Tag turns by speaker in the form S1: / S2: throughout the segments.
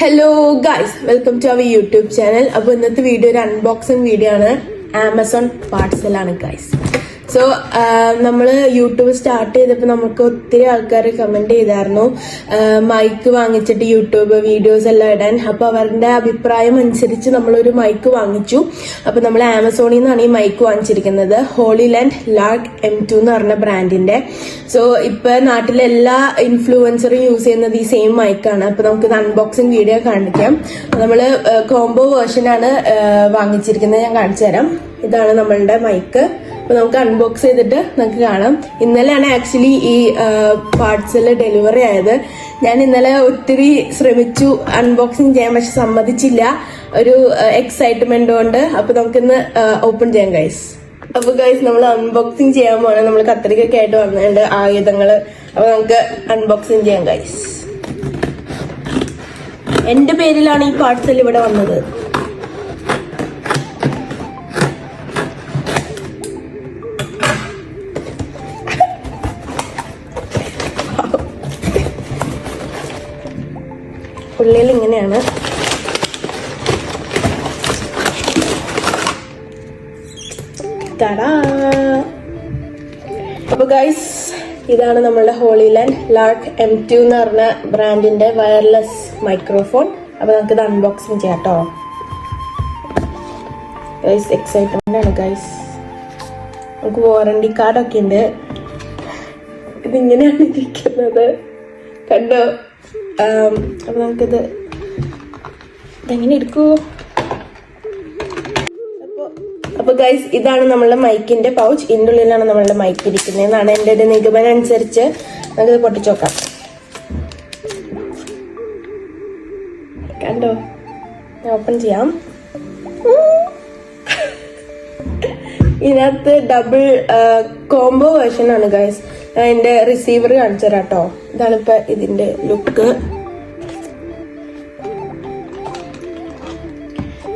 S1: Hello guys welcome to our YouTube channel അപ്പോൾ ഇന്നത്തെ video ഒരു അൺബോക്സിംഗ് വീഡിയോ ആണ്. ആമസോൺ പാർസലാണ് ഗൈസ് സോ നമ്മൾ യൂട്യൂബ് സ്റ്റാർട്ട് ചെയ്തപ്പോൾ നമുക്ക് ഒത്തിരി ആൾക്കാർ കമന്റ് ചെയ്തായിരുന്നു. മൈക്ക് വാങ്ങിച്ചിട്ട് യൂട്യൂബ് വീഡിയോസ് എല്ലാം ഇടാൻ. അപ്പോൾ അവരുടെ അഭിപ്രായം അനുസരിച്ച് നമ്മളൊരു മൈക്ക് വാങ്ങിച്ചു. അപ്പോൾ നമ്മൾ ആമസോണിൽ നിന്നാണ് ഈ മൈക്ക് വാങ്ങിച്ചിരിക്കുന്നത്. Hollyland Lark M two എന്ന് പറഞ്ഞ ബ്രാൻഡിന്റെ സോ ഇപ്പൊ നാട്ടിലെ എല്ലാ ഇൻഫ്ലുവൻസറും യൂസ് ചെയ്യുന്നത് ഈ സെയിം മൈക്കാണ് അപ്പൊ നമുക്ക് അൺബോക്സിംഗ് വീഡിയോ കാണിക്കാം. നമ്മൾ കോംബോ വേർഷനാണ് വാങ്ങിച്ചിരിക്കുന്നത്. ഞാൻ കാണിച്ചു തരാം ഇതാണ് നമ്മളുടെ മൈക്ക് അപ്പൊ നമുക്ക് അൺബോക്സ് ചെയ്തിട്ട് നമുക്ക് കാണാം. ഇന്നലെയാണ് ആക്ച്വലി ഈ പാർട്സൽ ഡെലിവറി ആയത്. ഞാൻ ഇന്നലെ ഒത്തിരി ശ്രമിച്ചു അൺബോക്സിങ് ചെയ്യാൻ പക്ഷെ സമ്മതിച്ചില്ല. ഒരു എക്സൈറ്റ്മെന്റ് കൊണ്ട്. അപ്പൊ നമുക്കിന്ന് ഓപ്പൺ ചെയ്യാം ഗൈസ് അപ്പൊ ഗൈസ് നമ്മൾ അൺബോക്സിങ് ചെയ്യാൻ പോണേ. നമ്മൾ കത്രികയൊക്കെ ആയിട്ട് വന്നിട്ടുണ്ട് ആയുധങ്ങൾ. അപ്പൊ നമുക്ക് അൺബോക്സിങ് ചെയ്യാം ഗൈസ് എന്റെ പേരിലാണ് ഈ പാർസൽ ഇവിടെ വന്നത്. ഉള്ളിൽ ഇങ്ങനെയാണ് അപ്പൊ ഗൈസ് ഇതാണ് നമ്മളുടെ Hollyland Lark M two എന്ന് പറഞ്ഞ ബ്രാൻഡിന്റെ വയർലെസ് മൈക്രോഫോൺ അപ്പൊ നമുക്ക് ഇത് അൺബോക്സിങ് ചെയ്യാം കേട്ടോ ഗൈസ് എക്സൈറ്റ്മെന്റ് ആണ് ഗൈസ് നമുക്ക് വാറണ്ടി കാർഡൊക്കെ ഉണ്ട്. ഇതിങ്ങനെയാണ് ഇരിക്കുന്നത്. കണ്ടോ? ആം, അപ്പൊ നമുക്കിത് ഇതെങ്ങനെ എടുക്കൂ അപ്പൊ ഗൈസ് ഇതാണ് നമ്മളുടെ മൈക്കിന്റെ പൗച്ച് ഇതിന്റെ ഉള്ളിലാണ് നമ്മളുടെ മൈക്ക് ഇരിക്കുന്നത്. എന്നാണ് എന്റെ ഒരു നിഗമനം അനുസരിച്ച് നമുക്കിത് പൊട്ടിച്ചു നോക്കാം. കണ്ടോ? ഓപ്പൺ ചെയ്യാം. ഇതിനകത്ത് ഡബിൾ കോംബോ വേർഷൻ ആണ് ഗൈസ് എന്റെ റിസീവർ കാണിച്ചു തരാം കേട്ടോ ഇതാണ് ഇപ്പൊ ഇതിന്റെ ലുക്ക്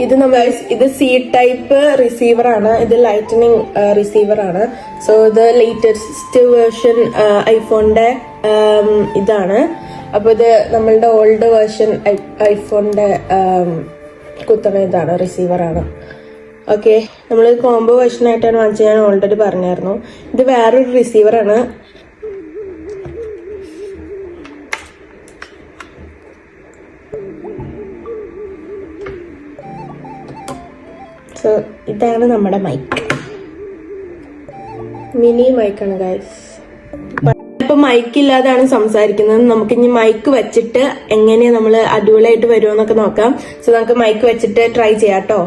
S1: ഇത് നമ്മൾ ഇത് സി ടൈപ്പ് റിസീവർ ആണ്. ഇത് ലൈറ്റനിങ് റിസീവർ ആണ്. സോ ഇത് ലേറ്റസ്റ്റ് വേർഷൻ ഐഫോണിന്റെ ഇതാണ്. അപ്പൊ ഇത് നമ്മളുടെ ഓൾഡ് വേർഷൻ ഐഫോണിന്റെ കുത്തണ ഇതാണ് റിസീവർ ആണ്. ഓക്കെ നമ്മൾ കോംബോ വേർഷൻ ആയിട്ടാണ് വാങ്ങിച്ചത്. ഞാൻ ഓൾറെഡി പറഞ്ഞായിരുന്നു. ഇത് വേറൊരു റിസീവർ സോ ഇതാണ് നമ്മുടെ മൈക്ക് മിനി മൈക്കാണ് ഗൈസ് ഇപ്പൊ മൈക്ക് ഇല്ലാതാണ് സംസാരിക്കുന്നത്. നമുക്ക് ഇനി മൈക്ക് വെച്ചിട്ട് എങ്ങനെയാ നമ്മൾ അടിപൊളിയായിട്ട് വരുമോന്നൊക്കെ നോക്കാം. സോ നമുക്ക് മൈക്ക് വെച്ചിട്ട് ട്രൈ ചെയ്യാം കേട്ടോ